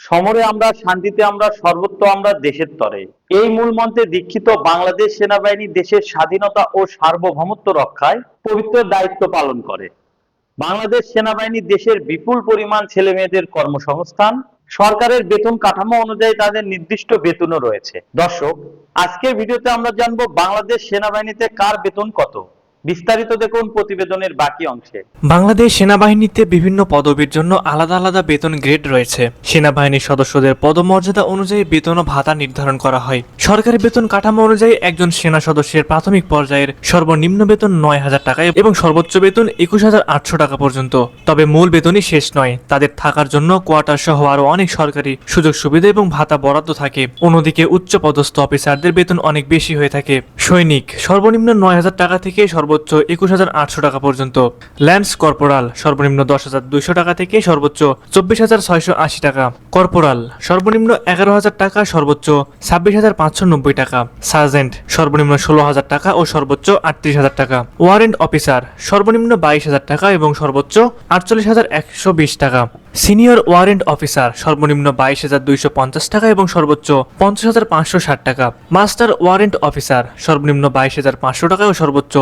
সমরে আমরা, শান্তিতে আমরা, সর্বত্র আমরা দেশের তরে। এই মূল মন্ত্রে দীক্ষিত বাংলাদেশ সেনাবাহিনী দেশের স্বাধীনতা ও সার্বভৌমত্ব রক্ষায় পবিত্র দায়িত্ব পালন করে। বাংলাদেশ সেনাবাহিনী দেশের বিপুল পরিমাণ ছেলে মেয়েদের কর্মসংস্থান, সরকারের বেতন কাঠামো অনুযায়ী তাদের নির্দিষ্ট বেতনও রয়েছে। দর্শক, আজকের ভিডিওতে আমরা জানব বাংলাদেশ সেনাবাহিনীতে কার বেতন কত? বিস্তারিত দেখুন প্রতিবেদনের বাকি অংশে। বাংলাদেশ সেনাবাহিনীতে বিভিন্ন পদবীর জন্য আলাদা আলাদা বেতন গ্রেড রয়েছে। সেনাবাহিনীর সদস্যদের পদমর্যাদা অনুযায়ী বেতন ও ভাতা নির্ধারণ করা হয়। সরকারি বেতন কাঠামো অনুযায়ী একজন সেনা সদস্যের প্রাথমিক পর্যায়ের সর্বনিম্ন বেতন নয় হাজার টাকা এবং সর্বোচ্চ বেতন একুশ হাজার আটশো টাকা পর্যন্ত। তবে মূল বেতনই শেষ নয়। তাদের থাকার জন্য কোয়ার্টার সহ আরও অনেক সরকারি সুযোগ সুবিধা এবং ভাতা বরাদ্দ থাকে। অন্যদিকে উচ্চ পদস্থ অফিসারদের বেতন অনেক বেশি হয়ে থাকে। সৈনিক, সর্বনিম্ন নয় হাজার টাকা থেকে সর্বোচ্চ একুশ হাজার আটশো টাকা পর্যন্ত। ল্যান্স কর্পোরাল সর্বনিম্ন দশ হাজার দুইশো টাকা থেকে সর্বোচ্চ চব্বিশ হাজার ছয়শো আশি টাকা। কর্পোরাল সর্বনিম্ন এগারো হাজার টাকা, সর্বোচ্চ ছাব্বিশ হাজার পাঁচশো নব্বই টাকা। সার্জেন্ট সর্বনিম্ন ষোলো হাজার টাকা ও সর্বোচ্চ আটত্রিশ হাজার টাকা। ওয়ারেন্ট অফিসার সর্বনিম্ন বাইশ হাজার টাকা এবং সর্বোচ্চ আটচল্লিশ হাজার একশো বিশ টাকা। সিনিয়র ওয়ারেন্ট অফিসার সর্বনিম্ন বাইশ হাজার দুইশো পঞ্চাশ টাকা এবং সর্বোচ্চ পঞ্চাশ হাজার পাঁচশো ষাট টাকা। মাস্টার ওয়ারেন্ট অফিসার সর্বনিম্ন বাইশ হাজার পাঁচশো টাকা ও সর্বোচ্চ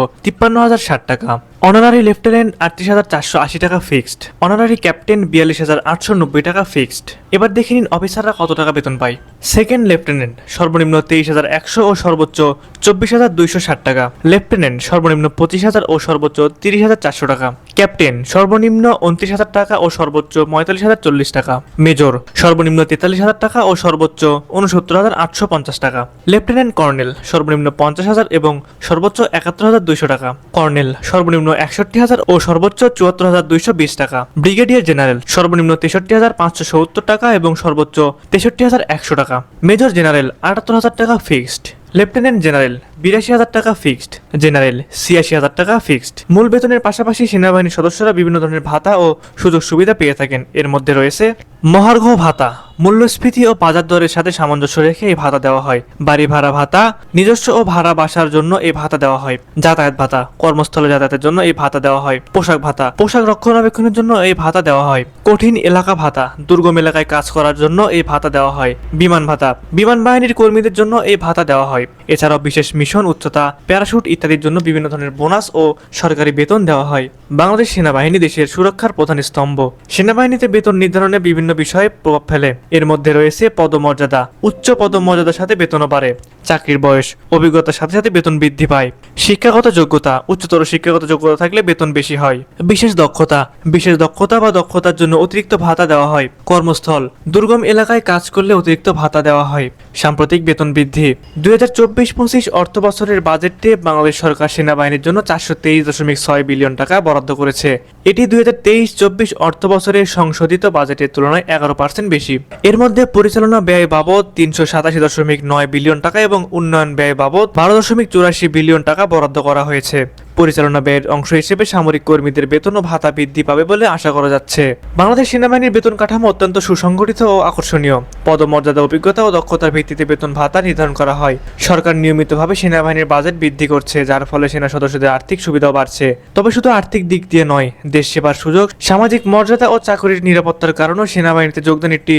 তিপ্পান্ন হাজার ষাট টাকা। অনারারি লেফটেন্যান্ট আটত্রিশ হাজার চারশো আশি টাকা ফিক্সড। অনারারি ক্যাপ্টেন বিয়াল্লিশ হাজার আটশো নব্বই টাকা ফিক্সড। এবার দেখে নিন অফিসাররা কত টাকা বেতন পায়। সেকেন্ড লেফটেন্যান্ট, সর্বনিম্ন তেইশ হাজার একশো ও সর্বোচ্চ চব্বিশ হাজার দুইশো ষাট টাকা। লেফটেন্যান্ট, সর্বনিম্ন পঁচিশ হাজার ও সর্বোচ্চ তিরিশ হাজার চারশো টাকা। ক্যাপ্টেন, সর্বনিম্ন উনত্রিশ হাজার টাকা ও সর্বোচ্চ পঁয়তাল্লিশ হাজার চল্লিশ টাকা। মেজর, সর্বনিম্ন তেতাল্লিশ হাজার টাকা ও সর্বোচ্চ উনসত্তর হাজার আটশো পঞ্চাশ টাকা। লেফটেন্যান্ট কর্নেল, সর্বনিম্ন পঞ্চাশ হাজার এবং সর্বোচ্চ একাত্তর হাজার দুইশো টাকা। কর্নেল, সর্বনিম্ন একষট্টি হাজার ও সর্বোচ্চ চুয়াত্তর হাজার দুইশো বিশ টাকা। ব্রিগেডিয়ার জেনারেল, সর্বনিম্ন তেষট্টি হাজার পাঁচশো সত্তর টাকা এবং সর্বোচ্চ তেষট্টি হাজার একশো টাকা। মেজর জেনারেল, আটাত্তর হাজার টাকা ফিক্সড লেফটেন্যান্ট জেনারেল বিরাশি হাজার টাকা ফিক্সড জেনারেল ছিয়াশি হাজার টাকা ফিক্সড মূল বেতনের পাশাপাশি সেনাবাহিনীর সদস্যরা বিভিন্ন ধরনের ভাতা ও সুযোগ সুবিধা পেয়ে থাকেন। এর মধ্যে রয়েছে মহার্ঘ ভাতা। মূল্যস্ফীতি ও বাজার দরের সাথে সামঞ্জস্য রেখে এই ভাতা দেওয়া হয়। বাড়ি ভাড়া ভাতা, নিজস্ব ও ভাড়া বাসার জন্য এই ভাতা দেওয়া হয়। যাতায়াত ভাতা, কর্মস্থলে যাতায়াতের জন্য এই ভাতা দেওয়া হয়। পোশাক ভাতা, পোশাক রক্ষণাবেক্ষণের জন্য এই ভাতা দেওয়া হয়। কঠিন এলাকা ভাতা, দুর্গম এলাকায় কাজ করার জন্য এই ভাতা দেওয়া হয়। বিমান ভাতা, বিমান বাহিনীর কর্মীদের জন্য এই ভাতা দেওয়া হয়। এছাড়াও বিশেষ মিশন, উচ্চতা, প্যারাশুট ইত্যাদির জন্য বিভিন্ন ধরনের বোনাস ও সরকারি বেতন দেওয়া হয়। বাংলাদেশ সেনাবাহিনী দেশের সুরক্ষার প্রধান স্তম্ভ। সেনাবাহিনীতে বেতন নির্ধারণে বিভিন্ন বিষয়ে প্রভাব ফেলে। এর মধ্যে রয়েছে পদমর্যাদা উচ্চ পদমর্যাদার সাথে বেতনও বাড়ে। চাকরির বয়স, অভিজ্ঞতার সাথে সাথে বেতন বৃদ্ধি পায়। শিক্ষাগত যোগ্যতা, উচ্চতর শিক্ষাগত যোগ্যতা থাকলে বেতন বেশি হয়। বিশেষ দক্ষতা বিশেষ দক্ষতা বা দক্ষতার জন্য অতিরিক্ত ভাতা দেওয়া হয়। কর্মস্থল, দুর্গম এলাকায় কাজ করলে অতিরিক্ত ভাতা দেওয়া হয়। সাম্প্রতিক বেতন বৃদ্ধি, দুই হাজার চব্বিশ পঁচিশ অর্থ বছরের বাজেটে বাংলাদেশ সরকার সেনাবাহিনীর জন্য চারশো তেইশ দশমিক ছয় বিলিয়ন টাকা বরাদ্দ করেছে। এটি দুই হাজার তেইশ চব্বিশ অর্থ বছরের সংশোধিত বাজেটের তুলনায় এগারো পার্সেন্ট বেশি। এর মধ্যে পরিচালনা ব্যয় বাবদ তিনশো সাতাশি দশমিক নয় বিলিয়ন টাকা এবং উন্নয়ন ব্যয় বাবদ বারো দশমিক চুরাশি বিলিয়ন টাকা বরাদ্দ করা হয়েছে। পরিচালনা ব্যয়ের অংশ হিসেবে সামরিক কর্মীদের বেতন ও ভাতা বৃদ্ধি পাবে বলে আশা করা যাচ্ছে। বাংলাদেশ সেনাবাহিনীর বেতন কাঠামো অত্যন্ত সুসংগঠিত ও আকর্ষণীয়। পদমর্যাদা, অভিজ্ঞতা ও দক্ষতার ভিত্তিতে বেতন ভাতা নির্ধারণ করা হয়। সরকার নিয়মিতভাবে সেনাবাহিনীর বাজেট বৃদ্ধি করছে, যার ফলে সেনা সদস্যদের আর্থিক সুবিধাও বাড়ছে। তবে শুধু আর্থিক দিক দিয়ে নয়, দেশ সেবার সুযোগ, সামাজিক মর্যাদা ও চাকরির নিরাপত্তার কারণেও সেনাবাহিনীতে যোগদান একটি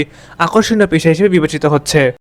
আকর্ষণীয় পেশা হিসেবে বিবেচিত হচ্ছে।